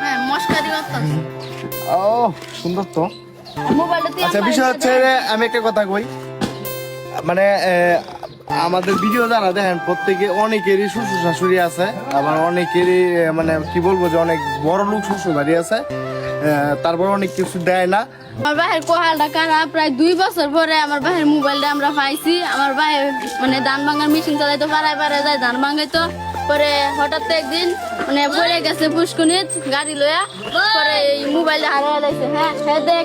হ্যাঁ ও সুন্দর তো। আচ্ছা বিষয় হচ্ছে আমি একটা কথা কই। মানে আমাদের ভিডিও যারা দেখেন প্রত্যেকে অনেকেরই শ্বশুর শাশুড়ি আছে আবার অনেকেরই মানে কি বলব যে অনেক বড় লোক শ্বশুর বাড়ি আছে তারপর অনেক কিছু দেয় না। আমার ভাইয়ের কোহালটা খারাপ প্রায় দুই বছর পরে আমার ভাইয়ের মোবাইলটা আমরা পাইছি। আমার ভাই মানে ধান ভাঙার মেশিন চালাইতো পাড়ায় পাড়ায় যায় ধান ভাঙাইতো পরে হঠাৎ একদিন মানে পড়ে গেছে পুষ্কুনিত গাড়ি লয়া পরে এই মোবাইলটা হারিয়ে লাইছে হ্যাঁ হ্যাঁ দেখ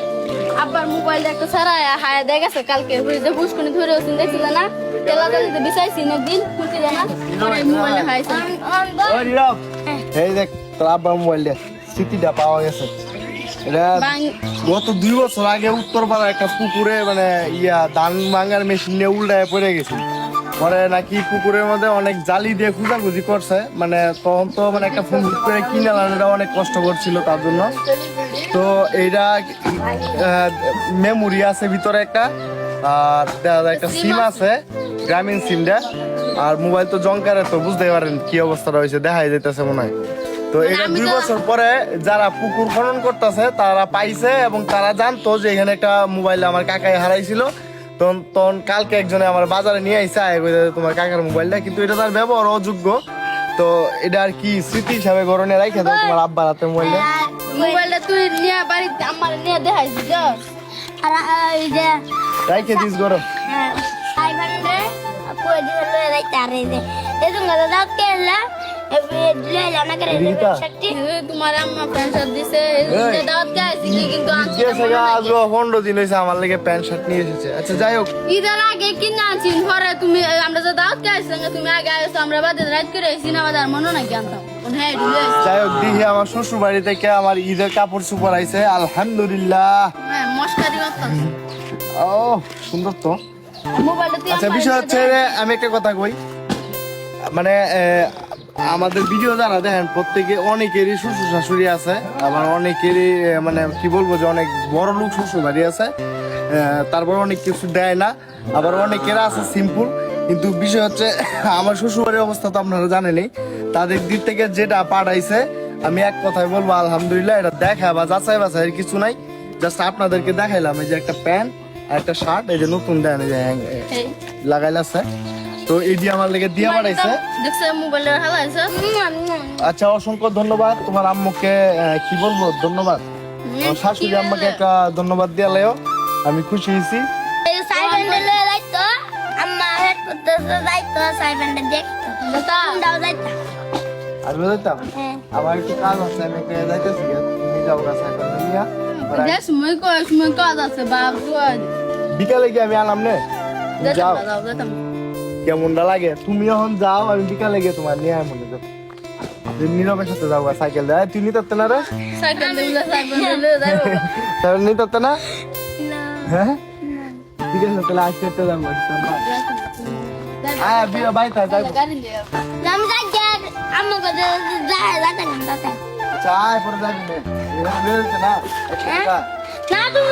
আব্বার মোবাইলটা একটা সারায় হারিয়ে দিয়ে গেছে কালকে। যে পুষ্কুনি ধরে ওসিন দেখছিল না? তেলা বিছাইছি একদিন খুঁজছিল না? পরে এই দেখ তোর আব্বার মোবাইল দেখ স্মৃতিটা পাওয়া গেছে। গত দুই বছর আগে উত্তরপাড়া একটা পুকুরে মানে ইয়া ধান ভাঙার মেশিন নিয়ে উল্টায় পড়ে গেছে। পরে নাকি পুকুরের মধ্যে অনেক জালি দিয়ে খুঁজাখুঁজি করছে। মানে তখন তো মানে একটা ফোন হুট করে কিনে আনলাম অনেক কষ্ট করছিল তার জন্য। তো এইটা মেমোরি আছে ভিতরে একটা। আর দেখা যায় একটা সিম আছে গ্রামীণ সিমটা আর মোবাইল তো জঙ্কারে তো বুঝতে পারেন কি অবস্থা রয়েছে দেখাই যাইতেছে মনে হয়। তো এটা দুই বছর পরে যারা পুকুর খনন করতেছে তারা পাইছে এবং তারা জানতো যে এখানে একটা মোবাইল আমার কাকাই হারাইছিল। তখন তখন কালকে একজনে আমার বাজারে নিয়ে আইসে আয় তোমার কাকার মোবাইলটা কিন্তু এটা তার ব্যবহার অযোগ্য। তো এটা আর কি স্মৃতি হিসাবে গরনে রাখে দাও তোমার আব্বার হাতে মোবাইলটা? মোবাইলটা তুই নিয়ে বাড়িতে আমার নিয়ে দেখাইছি যাস আর ওই যে রাইখে দিস গরম ফাইভ হান্ড্রেড কই দিলে লয়ে যাইতে আর এই যে এরকম কথা দাও কেলা লয়ে যাও না করে রিতা। শক্তি এ, তোমার আম্মা প্যান্ট দিছে এই এই। দাওয়াত খাইছি কি কিন্তু আনছি না, গেছে মনে গা, নাই। আজ পনেরো দিন হয়েছে আমার লেগে প্যান্ট শার্ট নিয়ে এসেছে। আচ্ছা যাই হোক। ঈদের আগে কিনে আনছি পরে তুমি আমরা যে দাওয়াত খাইছি তুমি আগে আইছো আমরা বাদে রাত করে সিনেমা যার মনে নাকি আনতাম। যাই হোক দিহি আমার শ্বশুর বাড়ি থেকে আমার ঈদের কাপড় চোপড় আইছে আলহামদুলিল্লাহ। হ্যাঁ ও সুন্দর তো। আচ্ছা বিষয় হচ্ছে আমি একটা কথা কই। মানে আমাদের ভিডিও যারা দেখেন প্রত্যেকে অনেকেরই শ্বশুর শাশুড়ি আছে আবার অনেকেরই মানে কি বলব যে অনেক বড় লোক শ্বশুর বাড়ি আছে তারপর অনেক কিছু দেয় না আবার অনেকেরা আছে সিম্পল কিন্তু বিষয় হচ্ছে আমার শ্বশুরবাড়ির অবস্থা তো আপনারা জানেনই তাদের দিক থেকে যেটা পাঠাইছে আমি এক কথায় বলব আলহামদুলিল্লাহ এটা দেখা বা যাচাই বাছাইয়ের কিছু নাই জাস্ট আপনাদেরকে দেখাইলাম এই যে একটা প্যান্ট আর একটা শার্ট এই যে নতুন দেন এই যে লাগাইলাছে। তো এই দিয়ে আমার লেগে দিয়ে পাঠাইছে দেখছে মোবাইলের হালাইছে আচ্ছা অসংখ্য ধন্যবাদ। তোমার আম্মুকে কি বলব? ধন্যবাদ। শাশুড়ি আম্মাকে একটা ধন্যবাদ দিয়ে লেও আমি খুশি হয়েছি। আমি হ্যাঁ। আমার একটু কাজ আছে আমি যাইতেছি। যাও না সাইকেল নিয়ে দেখ সময় কয় সময় কাজ আছে বাপ বিকালে গিয়ে আমি আনাম নে? যাও। কেমনটা লাগে? তুমি এখন যাও আমি বিকালে গিয়ে তোমার নিয়ে আয় মনে যাও নীরবের সাথে গা, সাইকেল দেয়। তুই নিতে না রে? সাইকেল নিতে না? না। হ্যাঁ? ঠিক আছে তাহলে আজকে একটা যাব আয়। বিয়ে বাই তাই আমি যাইতে চায় পরে যাবি নে। না? একশো টাকা না তুমি